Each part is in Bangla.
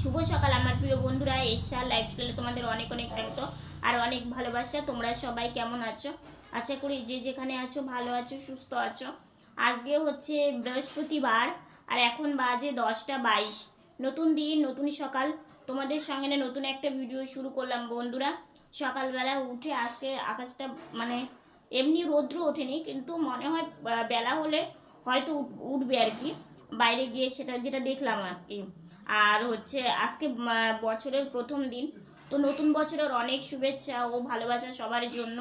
শুভ সকাল, আমার প্রিয় বন্ধুরা। এসা লাইফস্টাইলে তোমাদের অনেক অনেক স্বাগত আর অনেক ভালোবাসা। তোমরা সবাই কেমন আছো? আশা করি যে যেখানে আছো, ভালো আছো, সুস্থ আছো। আজকে হচ্ছে বৃহস্পতিবার আর এখন বাজে দশটা বাইশ। নতুন দিন, নতুন সকাল। তোমাদের সঙ্গে নতুন একটা ভিডিও শুরু করলাম বন্ধুরা। সকালবেলা উঠে আজকে আকাশটা মানে এমনি রৌদ্র ওঠেনি, কিন্তু মনে হয় বেলা হলে হয়তো উঠবে আর কি। বাইরে গিয়ে সেটা, যেটা দেখলাম আর কি। আর হচ্ছে আজকে বছরের প্রথম দিন। তো নতুন বছরের অনেক শুভেচ্ছা ও ভালোবাসা সবার জন্য।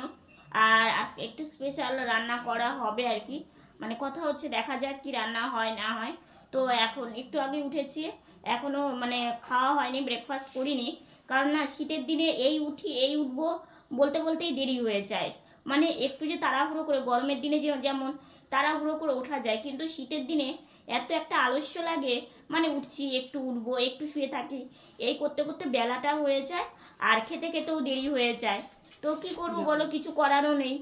আর আজকে একটু স্পেশাল রান্না করা হবে আর কি। মানে কথা হচ্ছে দেখা যাক কি রান্না হয়, না হয়। তো এখন একটু আগে উঠেছি এখনও মানে খাওয়া হয়নি ব্রেকফাস্ট করিনি। কারণ না, শীতের দিনে এই উঠি, এই উঠবো বলতে বলতেই দেরি হয়ে যায়। মানে একটু যে তাড়াহুড়ো করে, গরমের দিনে যেমন তাড়াহুড়ো করে ওঠা যায়, কিন্তু শীতের দিনে এত একটা আলস্য লাগে। মানে উঠছি একটু উঠবো একটু শুয়ে থাকি। এই করতে করতে বেলাটা হয়ে যায় আর খেতে খেতেও দেরি হয়ে যায়। তো কি করব বলো কিছু করারও নেই।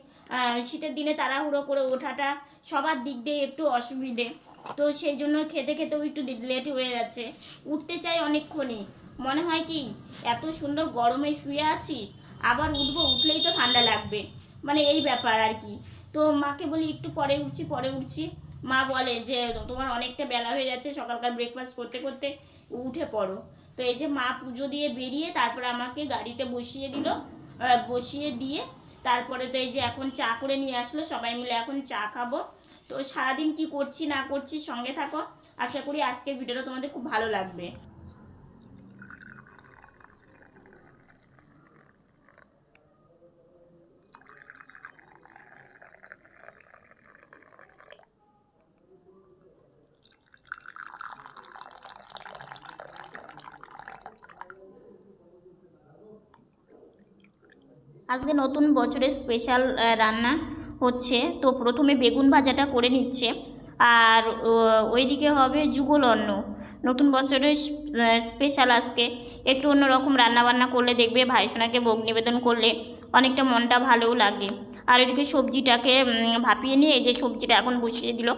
শীতের দিনে তাড়াহুড়ো করে ওঠাটা সবার দিক দিয়ে একটু অসুবিধে। তো সেই জন্য খেতে খেতেও একটু লেট হয়ে যাচ্ছে। উঠতে চাই অনেকক্ষণই। মনে হয় কি এত সুন্দর গরমে শুয়ে আছি আবার উঠবো উঠলেই তো ঠান্ডা লাগবে। মানে এই ব্যাপার আর কি। তো মাকে বলি একটু পরে উঠছি পরে উঠছি। মা বলে যে তোমার অনেকটা বেলা হয়ে যাচ্ছে, সকালকার ব্রেকফাস্ট করতে করতে উঠে পড়ো। তো এই যে মা পুজো দিয়ে বেরিয়ে তারপরে আমাকে গাড়িতে বসিয়ে দিল বসিয়ে দিয়ে তারপরে তো এই যে এখন চা করে নিয়ে আসলো, সবাই মিলে এখন চা খাব। তো সারাদিন কি করছি না করছি সঙ্গে থাকো। আশা করি আজকের ভিডিওটা তোমাদের খুব ভালো লাগবে। আজকে নতুন বছরের স্পেশাল রান্না হচ্ছে। তো প্রথমে বেগুন ভাজাটা করে নিচ্ছে। আর ওইদিকে হবে যুগল অন্ন। নতুন বছরের স্পেশাল আজকে। একটু অন্যরকম রান্না বান্না করলে দেখবে ভাইসোনাকে ভোগ নিবেদন করলে অনেকটা মনটা ভালোও লাগে। আর এদিকে সবজিটাকে ভাপিয়ে নিয়ে এই যে সবজিটা এখন বসিয়ে দিল,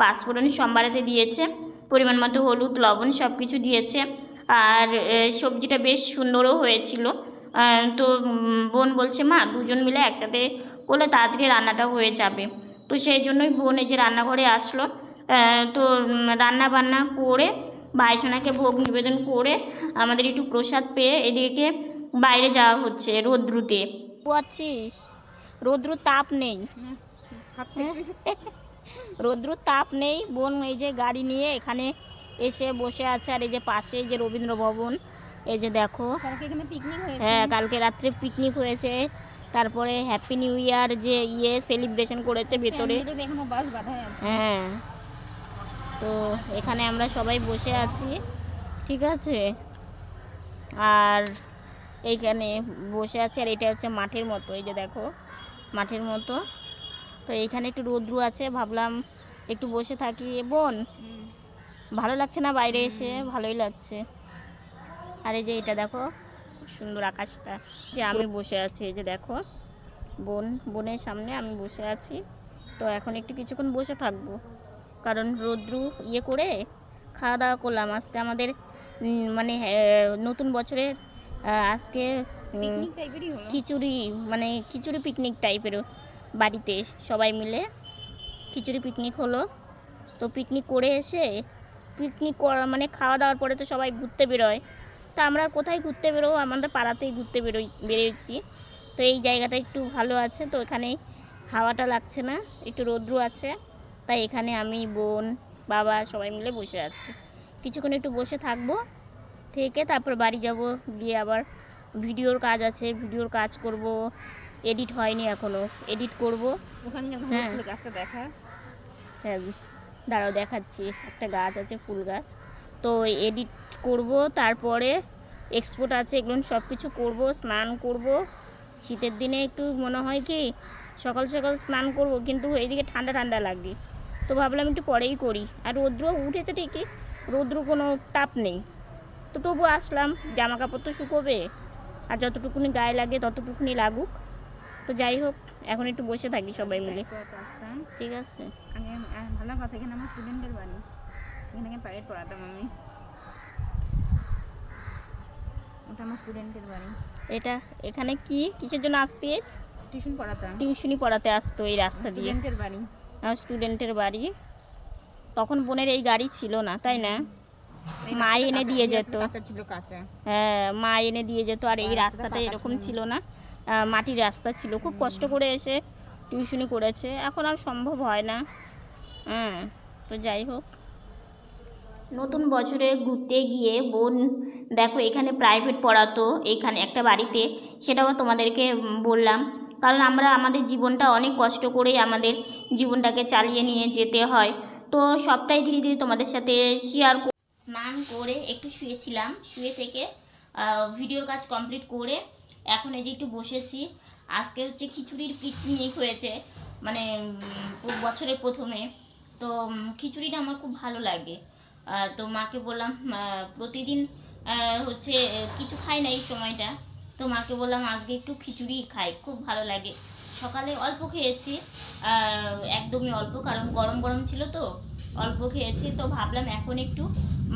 পাঁচফোড়ন সম্বারাতে দিয়েছে। পরিমাণ মতো হলুদ, লবণ সব কিছু দিয়েছে। আর সবজিটা বেশ সুন্দরও হয়েছিল। তো বোন বলছে মা দুজন মিলে একসাথে করলে তাড়াতাড়ি রান্নাটা হয়ে যাবে। তো সেই জন্যই বোন এই যে রান্নাঘরে আসলো। তো রান্না বান্না করে ভাইসোনাকে ভোগ নিবেদন করে আমাদের একটু প্রসাদ পেয়ে এদিকে বাইরে যাওয়া হচ্ছে রোদ্রুতে। আছিস? রৌদ্র তাপ নেই। রৌদ্র তাপ নেই। বোন এই যে গাড়ি নিয়ে এখানে এসে বসে আছে আর এই যে পাশে যে রবীন্দ্র ভবন এই যে দেখো। পিকনিক হ্যাঁ কালকে রাত্রে পিকনিক হয়েছে। তারপরে হ্যাপি নিউ ইয়ার যে ইয়ে সেলিব্রেশন করেছে ভেতরে। হ্যাঁ। তো এখানে আমরা সবাই বসে আছি। ঠিক আছে? আর এইখানে বসে আছে আর এটা হচ্ছে মাঠের মতো। এই যে দেখো মাঠের মতো। তো এইখানে একটু রৌদ্রু আছে ভাবলাম একটু বসে থাকি। বোন ভালো লাগছে না বাইরে এসে? ভালোই লাগছে। আর এই যে এটা দেখো সুন্দর আকাশটা। যে আমি বসে আছি এই যে দেখো বোন বোনের সামনে আমি বসে আছি। তো এখন একটু কিছুক্ষণ বসে থাকব। কারণ রৌদ্রু ইয়ে করে খাওয়া দাওয়া করলাম। আজকে আমাদের মানে নতুন বছরের আজকে খিচুড়ি মানে খিচুড়ি পিকনিক টাইপেরও বাড়িতে সবাই মিলে খিচুড়ি পিকনিক হলো। তো পিকনিক করে এসে পিকনিক করা মানে খাওয়া দাওয়ার পরে তো সবাই ঘুরতে বেরোয়। তা আমরা কোথায় ঘুরতে বেরোবো? আমাদের পাড়াতেই ঘুরতে বেরোই বেরিয়েছি। তো এই জায়গাটা একটু ভালো আছে তো এখানে হাওয়াটা লাগছে না একটু রৌদ্র আছে। তাই এখানে আমি বোন বাবা সবাই মিলে বসে আছি। কিছুক্ষণ একটু বসে থাকব থেকে তারপর বাড়ি যাব। গিয়ে আবার ভিডিওর কাজ আছে ভিডিওর কাজ করব। এডিট হয়নি এখনও এডিট করব। হ্যাঁ। গাছটা দেখা? হ্যাঁ দাঁড়াও দেখাচ্ছি। একটা গাছ আছে ফুল গাছ। তো এডিট করব তারপরে এক্সপোর্ট আছে এগুলো সব কিছু করব স্নান করব। শীতের দিনে একটু মনে হয় কি সকাল সকাল স্নান করব কিন্তু এইদিকে ঠান্ডা ঠান্ডা লাগে তো ভাবলাম একটু পরেই করি। আর রৌদ্র উঠেছে ঠিকই রৌদ্র কোনো তাপ নেই। তো তবু আসলাম জামা কাপড় তো শুকোবে আর যতটুকুনি গায়ে লাগে ততটুকুনি লাগুক। তো যাই হোক এখন একটু বসে থাকি সবাই মিলে। আসতাম ঠিক আছে। ভালো কথা এখানে আমার স্টুডেন্টের বাড়ি। এখানে প্রাইভেট পড়াতাম আমি। ওটা আমার স্টুডেন্টের বাড়ি। এটা এখানে কি? কিসের জন্য আসতিস টিউশন পড়াতাম টিউশনি পড়াতে আসতো এই রাস্তা দিয়ে। স্টুডেন্টের বাড়ি। আমার স্টুডেন্টের বাড়ি। তখন বোনের এই গাড়ি ছিল না তাই না? মা এনে দিয়ে যেত। হ্যাঁ মা এনে দিয়ে যেত আর এই রাস্তাটা রাস্তাটা এরকম ছিল। না। মাটির রাস্তা ছিল। খুব কষ্ট করে এসে টিউশনি করেছে। এখন আর সম্ভব হয় না। হ্যাঁ তো যাই হোক। নতুন বছরে ঘুরতে গিয়ে বোন, দেখো এখানে প্রাইভেট পড়াতো, এখানে একটা বাড়িতে, সেটাও তোমাদেরকে বললাম। কারণ আমরা, আমাদের জীবনটা অনেক কষ্ট করেই আমাদের জীবনটাকে চালিয়ে নিয়ে যেতে হয়। তো সবটাই ধীরে ধীরে তোমাদের সাথে শেয়ার স্নান করে একটু শুয়েছিলাম, শুয়ে থেকে ভিডিওর কাজ কমপ্লিট করে এখন এই যে একটু বসেছি। আজকে হচ্ছে খিচুড়ির পিকনিক হয়েছে মানে বছরের প্রথমে। তো খিচুড়িটা আমার খুব ভালো লাগে। তো মাকে বললাম প্রতিদিন হচ্ছে কিছু খাই না এই সময়টা। তো মাকে বললাম আজকে একটু খিচুড়ি খাই খুব ভালো লাগে। সকালে অল্প খেয়েছি একদমই অল্প কারণ গরম গরম ছিল তো অল্প খেয়েছি। তো ভাবলাম এখন একটু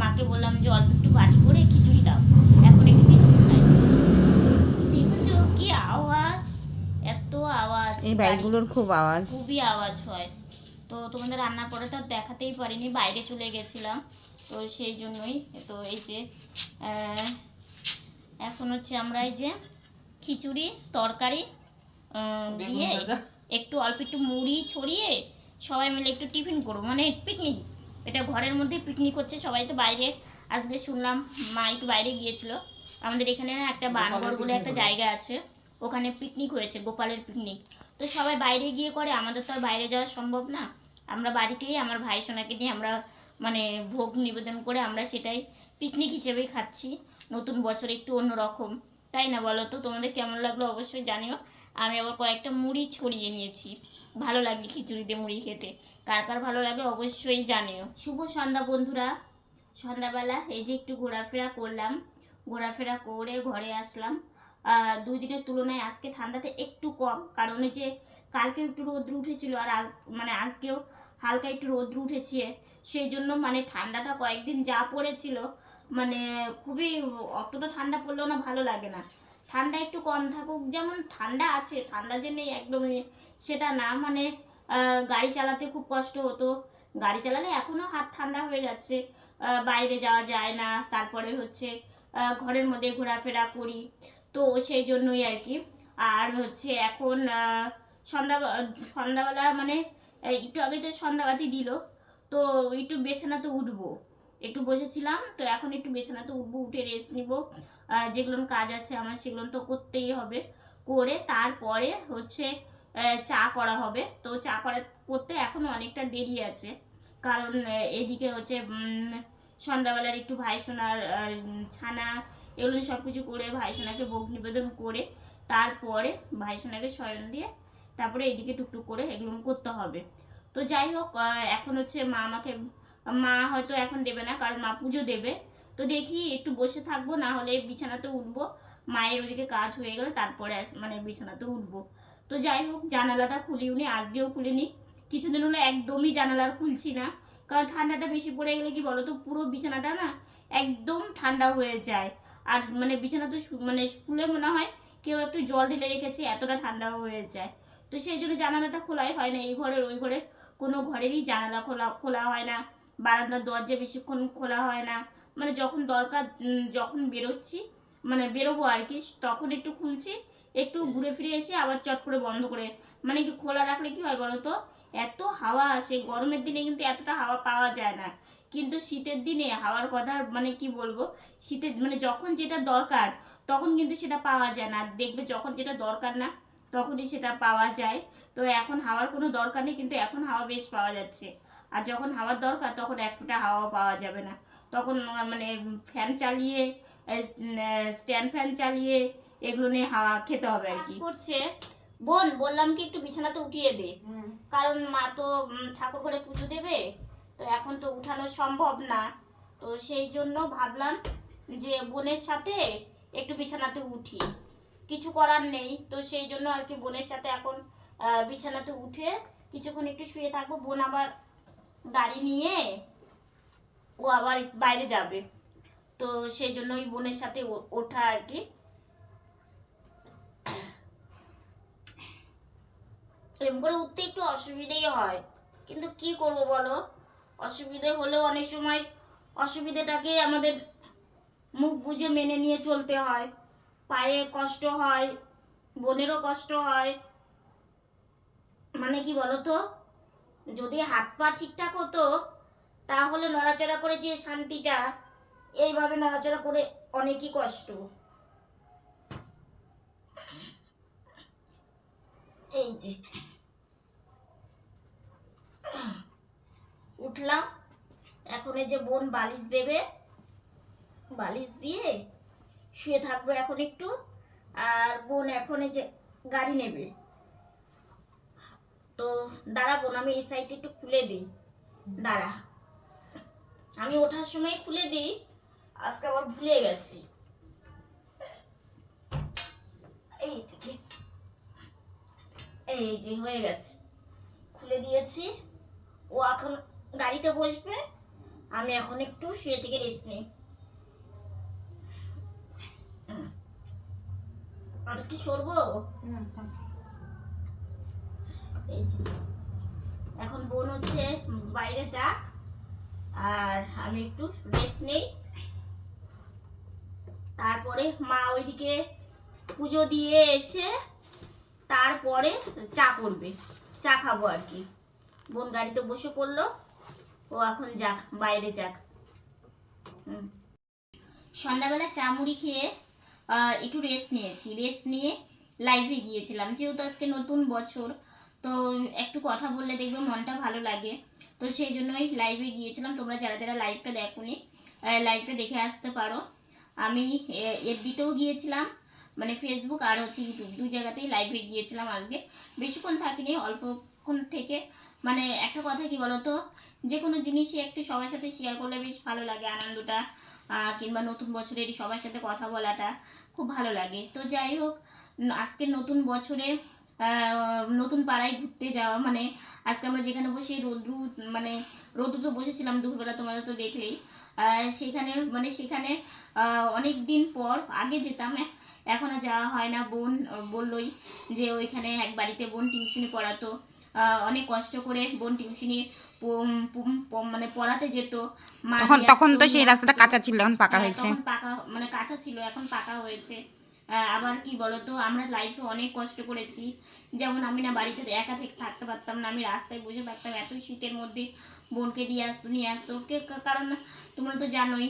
মাকে বললাম যে অল্প একটু বাটি করে খিচুড়ি দাও এখন একটু খিচুড়ি খাই। দেখেছ কি আওয়াজ? এত আওয়াজ এই খুব আওয়াজ। খুবই আওয়াজ হয়। তো তোমাদের রান্না করাটা দেখাতেই পারিনি বাইরে চলে গেছিলাম। তো সেই জন্যই তো এই যে এখন হচ্ছে আমরা এই যে খিচুড়ি তরকারি দিয়ে একটু অল্প একটু মুড়ি ছড়িয়ে সবাই মিলে একটু টিফিন করব। মানে পিকনিক এটা ঘরের মধ্যে পিকনিক হচ্ছে সবাই তো বাইরে আজকে শুনলাম মা একটু বাইরে গিয়েছিল। আমাদের এখানে না একটা বানগড় বলে একটা জায়গা আছে ওখানে পিকনিক হয়েছে গোপালের পিকনিক তো সবাই বাইরে গিয়ে করে আমাদের তো আর বাইরে যাওয়া সম্ভব না। আমরা বাড়িতেই আমার ভাই সোনাকে নিয়ে আমরা মানে ভোগ নিবেদন করে আমরা সেটাই পিকনিক হিসেবেই খাচ্ছি। নতুন বছর একটু অন্যরকম। তাই না বলো তো? তোমাদের কেমন লাগল অবশ্যই জানিও। আমি আবার কয়েকটা মুড়ি ছড়িয়ে নিয়েছি। ভালো লাগে খিচুড়িতে মুড়ি খেতে। কার কার ভালো লাগে অবশ্যই জানিও। শুভ সন্ধ্যা বন্ধুরা। সন্ধ্যাবেলা এই যে একটু ঘোরাফেরা করলাম। ঘোরাফেরা করে ঘরে আসলাম। আহ, দুই দিনের তুলনায় আজকে ঠান্ডাতে একটু কম। কারণ যে কালকে একটু রোদ্র উঠেছিল আর মানে আজকেও হালকা একটু রোদ্র উঠেছে। সেই জন্য মানে ঠান্ডাটা কয়েকদিন যা পড়েছিল মানে খুবই অতটা ঠান্ডা পড়লেও না ভালো লাগে না। ঠান্ডা একটু কম থাকুক, যেমন ঠান্ডা আছে, ঠান্ডা যে নেই একদমই সেটা না। মানে গাড়ি চালাতে খুব কষ্ট হতো। গাড়ি চালালে এখনও হাত ঠান্ডা হয়ে যাচ্ছে। বাইরে যাওয়া যায় না। তারপরে হচ্ছে ঘরের মধ্যে ঘোরাফেরা করি। তো সেই জন্যই আর কি। আর হচ্ছে এখন সন্ধ্যা, সন্ধ্যাবেলা মানে একটু আগে তো সন্ধ্যাবাতি দিল, তো একটু বিছানাতে উঠবো। একটু বসেছিলাম, তো এখন একটু বেছানাতে উঠবো, উঠে রেস্ট নিব। যেগুলো কাজ আছে আমার, সেগুলো তো করতেই হবে। করে তারপরে হচ্ছে চা করা হবে। তো চা করা করতে এখনও অনেকটা দেরি আছে। কারণ এদিকে হচ্ছে সন্ধ্যাবেলার একটু ভাই সোনার ছানা, এগুলো সব কিছু করে ভাই সোনাকে ভোগ নিবেদন করে, তারপরে ভাই সোনাকে শয়ন দিয়ে তারপরে এদিকে টুকটুক করে এগুলো করতে হবে। তো যাই হোক এখন হচ্ছে মা আমাকে, মা হয়তো এখন দেবে না, কারণ মা পুজো দেবে। তো দেখি একটু বসে থাকব, না হলে বিছানাতে উঠবো। মায়ের ওদিকে কাজ হয়ে গেলে তারপরে মানে বিছানাতে উঠবো। তো যাই হোক, জানালাটা খুলিওনি আজকেও খুলিনি। কিছুদিন হলো একদমই জানালার খুলছি না, কারণ ঠান্ডাটা বেশি পড়ে গেলে কি বলো তো পুরো বিছানাটা না একদম ঠান্ডা হয়ে যায়। আর মানে বিছানা তো মানে খুলে মনে হয় কেউ একটু জল ঢেলে রেখেছে, এতটা ঠান্ডা হয়ে যায়। তো সেই জন্য জানালাটা খোলাই হয় না। এই ঘরের, ওই ঘরের কোনো ঘরেরই জানালা খোলা খোলা হয় না। বারান্দার দরজা বেশিক্ষণ খোলা হয় না। মানে যখন দরকার যখন বেরোচ্ছি মানে বেরোবো আর কি, তখন একটু খুলছি, একটু ঘুরে ফিরে এসে আবার চট করে বন্ধ করে। মানে একটু খোলা রাখলে কি হয় বলো তো এত হাওয়া আসে, গরমের দিনে কিন্তু এতটা হাওয়া পাওয়া যায় না। কিন্তু শীতের দিনে হাওয়ার কথা মানে কি বলব? শীতের মানে যখন যেটা দরকার, তখন কিন্তু সেটা পাওয়া যায় না। দেখবে যখন যেটা দরকার না তখনই সেটা পাওয়া যায়। তো এখন হাওয়ার কোনো দরকার নেই কিন্তু এখন হাওয়া বেশ পাওয়া যাচ্ছে। আর যখন হাওয়ার দরকার তখন এক ফোঁটা হাওয়া পাওয়া যাবে না। তখন মানে ফ্যান চালিয়ে স্ট্যান্ড ফ্যান চালিয়ে এগুলো নিয়ে হাওয়া খেতে হবে আর কি। করছে। বোন বললাম কি একটু বিছানাতে উঠিয়ে দে। কারণ মা তো ঠাকুর ঘরে পুজো দেবে। তো এখন তো উঠানো সম্ভব না। তো সেই জন্য ভাবলাম যে বোনের সাথে একটু বিছানাতে উঠি। কিছু করার নেই। তো সেই জন্য আর কি বোনের সাথে এখন বিছানাতে উঠে কিছুক্ষণ একটু শুয়ে থাকব। বোন আবার গাড়ি নিয়ে ও আবার বাইরে যাবে। তো সেই জন্য ওই বোনের সাথে ওঠা আর কি। এরকম করে উঠতে একটু অসুবিধেই হয়। কিন্তু কি করব বলো? অসুবিধে হলেও অনেক সময় অসুবিধাটাকে আমাদের মুখ বুঝে মেনে নিয়ে চলতে হয়। পায়ে কষ্ট হয়, বোনেরও কষ্ট হয়। মানে কি বলতো? যদি হাত পা ঠিকঠাক হতো, তাহলে নড়াচড়া করে যে শান্তিটা, এইভাবে নড়াচড়া করে অনেকই কষ্ট। এই যে। উঠলাম। এখন এই যে বোন বালিশ দেবে। বালিশ দিয়ে শুয়ে থাকব এখন একটু, আর বোন এখন এই যে গাড়ি নেবে। তো দাঁড়া বোন, আমি এই সাইডটা একটু খুলে দিই। দাঁড়া। আমি ওঠার সময় খুলে দিই, আজকে আবার ভুলে গেছি। এই দিকে এই যে হয়ে গেছে। খুলে দিয়েছি। ও এখন গাড়িতে বসবে, আমি এখন একটু শুয়ে থেকে রেস্ট নিই। আর কি সরবো? এখন বোন হচ্ছে বাইরে যাক আর আমি একটু রেস্ট নেই। তারপরে মা ওইদিকে পুজো দিয়ে এসে তারপরে চা করবে। চা খাব আর কি। বোন গাড়িতে বসে পড়ল ও এখন যাক বাইরে যাক। হুম। সন্ধ্যাবেলা চা মুড়ি খেয়ে একটু রেস্ট নিয়েছি। রেস্ট নিয়ে লাইভে গিয়েছিলাম। যেহেতু আজকে নতুন বছর, তো একটু কথা বললে দেখবে মনটা ভালো লাগে। তো সেই জন্যই লাইভে গিয়েছিলাম। তোমরা যারা যারা লাইভটা দেখোনি লাইভটা দেখে আসতে পারো। আমি এফবিতেও গিয়েছিলাম মানে ফেসবুক আর হচ্ছে ইউটিউব দু জায়গাতেই লাইভে গিয়েছিলাম আজকে। বেশিক্ষণ থাকিনি, অল্পক্ষণ থেকে। মানে একটা কথা কি বলতো? যে কোনো জিনিসই একটু সবার সাথে শেয়ার করলে বেশ ভালো লাগে আনন্দটা কিংবা নতুন বছরের সবার সাথে কথা বলাটা। খুব ভালো লাগে। তো যাই হোক আজকের নতুন বছরে নতুন পাড়ায় ঘুরতে যাওয়া মানে আজকে আমরা যেখানে বসে রোদ্রু মানে রোদ্রু তো বসেছিলাম, দুপুরবেলা তোমাদের তো দেখলেই। সেখানে মানে সেখানে অনেক দিন পর, আগে যেতাম এখন যাওয়া হয় না। বোন বললোই যে ওইখানে এক বাড়িতে বোন টিউশনি পড়াতো। অনেক কষ্ট করে বোন টিউশনি মানে পড়াতে যেত। তখন তখন তো সেই রাস্তাটা কাঁচা ছিল এখন পাকা হ্যাঁ, হয়েছে। তখন পাকা মানে কাঁচা ছিল এখন পাকা হয়েছে। আবার কি বলতো আমরা লাইফে অনেক কষ্ট করেছি। যেমন আমি না বাড়িতে একা থেকে থাকতে পারতাম না আমি রাস্তায় বসে থাকতাম এত শীতের মধ্যে বোনকে দিয়ে আসতো নিয়ে আসতো। কারণ তোমরা তো জানোই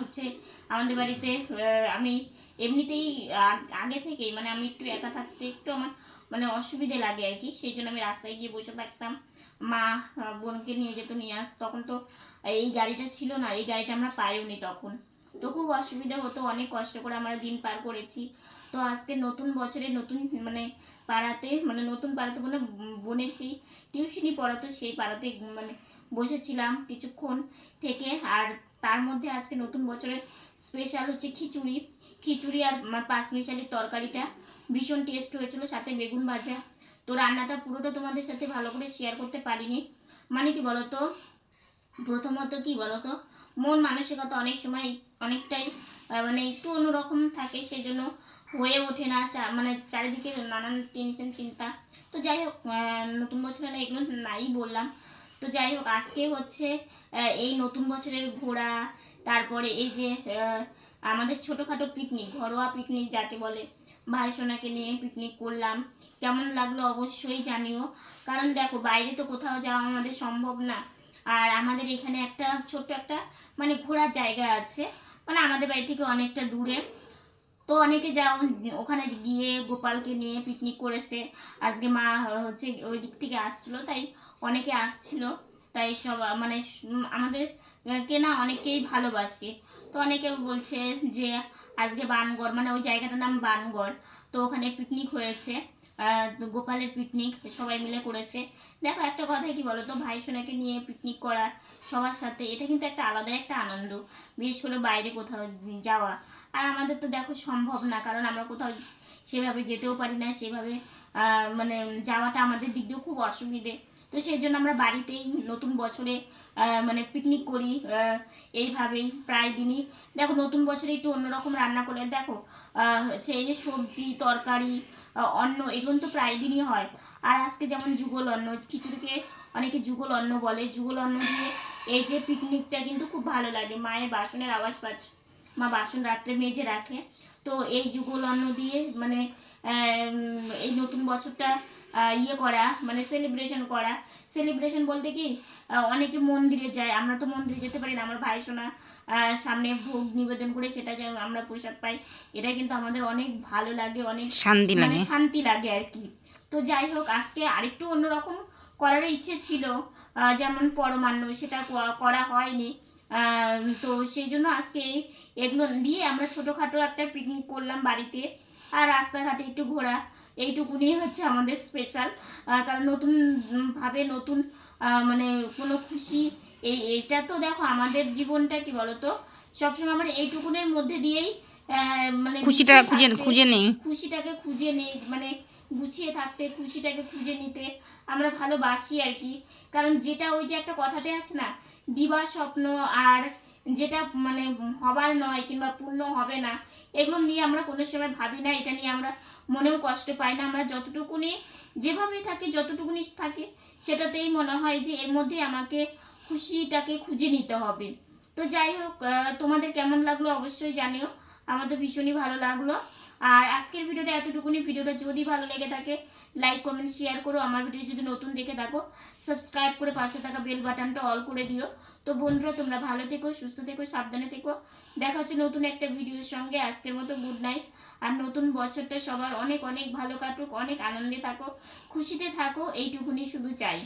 হচ্ছে আমাদের বাড়িতে আমি এমনিতেই আগে থেকেই মানে আমি একটু একা থাকতে একটু আমার মানে অসুবিধে লাগে আর কি। সেই জন্য আমি রাস্তায় গিয়ে বসে থাকতাম। মা বোনকে নিয়ে যেত, নিয়ে আস, তখন তো এই গাড়িটা ছিল না, এই গাড়িটা আমরা পাইওনি তখন। তো খুব অসুবিধা হতো, অনেক কষ্ট করে আমরা দিন পার করেছি। তো আজকে নতুন বছরে নতুন মানে পাড়াতে মানে নতুন পাড়াতে মানে বোনের সেই টিউশনি পড়াতো, সেই পাড়াতে মানে বসেছিলাম কিছুক্ষণ থেকে। আর তার মধ্যে আজকে নতুন বছরের স্পেশাল হচ্ছে খিচুড়ি। খিচুড়ি আর মা- পাঁচ মিশালির তরকারিটা। ভীষণ টেস্ট হয়েছিল, সাথে বেগুন ভাজা। তো রান্নাটা পুরোটা তোমাদের সাথে ভালো করে শেয়ার করতে পারিনি। মানে কি বলতো? প্রথমত কি বলতো? মন মানসিকতা অনেক সময় অনেকটাই মানে একটু অন্যরকম থাকে, সেজন্য হয়ে ওঠে না। মানে চারিদিকে নানান টেনশন চিন্তা। তো যাই হোক নতুন বছরে না এগুলো নাই বললাম। তো যাই হোক, আজকে হচ্ছে এই নতুন বছরের ঘোরা তারপরে এই যে আমাদের ছোটোখাটো পিকনিক ঘরোয়া পিকনিক যাকে বলে ভাই সোনাকে নিয়ে পিকনিক করলাম। কেমন লাগল অবশ্যই জানিও। কারণ দেখো, বাইরে তো কোথাও যাওয়া আমাদের সম্ভব না। আর আমাদের এখানে একটা ছোট্ট একটা মানে ঘোরার জায়গা আছে। মানে আমাদের বাড়ি থেকে অনেকটা দূরে। তো অনেকে যা ওখানে গিয়ে গোপালকে নিয়ে পিকনিক করেছে। আজকে মা হচ্ছে ওই দিক থেকে আসছিল, তাই অনেকে আসছিল। তাই সব মানে আমাদের কেনা অনেকেই ভালোবাসে। তো অনেকে বলছে যে আজকে বানগড় মানে ওই জায়গাটার নাম বানগড়। তো ওখানে পিকনিক হয়েছে। গোপালের পিকনিক সবাই মিলে করেছে। দেখো, একটা কথা কি বলো তো ভাই সোনাকে নিয়ে পিকনিক করা সবার সাথে, এটা কিন্তু একটা আলাদা একটা আনন্দ। বিশেষ করে বাইরে কোথাও যাওয়া। আর আমাদের তো দেখো সম্ভব না, কারণ আমরা কোথাও সেভাবে যেতেও পারি না। সেভাবে মানে যাওয়াটা আমাদের দিক দিয়েও খুব অসুবিধে। তো সেই জন্য আমরা বাড়িতেই নতুন বছরে মানে পিকনিক করি এইভাবেই প্রায় দিনই। দেখো, নতুন বছরে একটু অন্যরকম রান্না করে দেখো হচ্ছে এই যে সবজি, তরকারি অন্ন, এগুলো তো প্রায় দিনই হয়। আর আজকে যেমন যুগল অন্ন, খিচুড়িকে অনেকে যুগল অন্ন বলে। যুগল অন্ন দিয়ে এই যে পিকনিকটা কিন্তু খুব ভালো লাগে। মায়ের বাসনের আওয়াজ পাচ্ছ মা বাসন রাত্রে মেজে রাখে। তো এই যুগল অন্ন দিয়ে মানে এই নতুন বছরটা ইয়ে করা মানে সেলিব্রেশন করা। সেলিব্রেশন বলতে কি অনেকে মন্দিরে যায় আমরা তো মন্দিরে যেতে পারি না। আমার ভাই সোনা সামনে ভোগ নিবেদন করে সেটা যে আমরা প্রসাদ পাই এটা কিন্তু আমাদের অনেক ভালো লাগে অনেক শান্তি মানে লাগে। শান্তি লাগে আর কি। তো যাই হোক আজকে আরেকটু অন্যরকম করার ইচ্ছে ছিল যেমন পরমান্ন সেটা করা হয়নি। তো সেই জন্য আজকে এগুলো দিয়ে আমরা ছোটোখাটো একটা পিকনিক করলাম বাড়িতে। আর রাস্তাঘাটে একটু ঘোরা। এইটুকুনি হচ্ছে আমাদের স্পেশাল কারণ নতুন ভাবে নতুন মানে কোনো খুশি এই এটা তো দেখো আমাদের জীবনটা কি বলতো? সবসময় আমরা এইটুকুনের মধ্যে দিয়েই মানে খুশিটা খুঁজে খুঁজে নেই। খুশিটাকে খুঁজে নেই মানে গুছিয়ে থাকতে খুশিটাকে খুঁজে নিতে আমরা ভালোবাসি আর কি। কারণ যেটা ওই যে একটা কথাতে আছে না দিবা স্বপ্ন আর যেটা মানে হবার নয় কিংবা পূর্ণ হবে না, এগুলো নিয়ে আমরা কোনো সময় ভাবি না, এটা নিয়ে আমরা মনেও কষ্ট পাই না। আমরা যতটুকুনি যেভাবেই থাকি, যতটুকুনি থাকি, সেটাতেই মনে হয় যে এর মধ্যে আমাকে খুশিটাকে খুঁজে নিতে হবে। তো যাই হোক তোমাদের কেমন লাগল অবশ্যই জানিও। আমার তো ভীষণই ভালো লাগল। আর আজকের ভিডিওটা এতটুকুনি। ভিডিওটা যদি ভালো লেগে থাকে লাইক কমেন্ট শেয়ার করো। আমার ভিডিও যদি নতুন দেখে থাকো সাবস্ক্রাইব করে পাশে থাকা বেল বাটনটা অল করে দিও। তো বন্ধুরা, তোমরা ভালো থেকো, সুস্থ থেকো, সাবধানে থেকো। দেখা হচ্ছে নতুন একটা ভিডিওর সঙ্গে। আজকের মতো গুড নাইট আর নতুন বছরটা সবার অনেক অনেক ভালো কাটুক, অনেক আনন্দে থাকো, খুশিতে থাকো। এইটুকুনি শুধু চাই।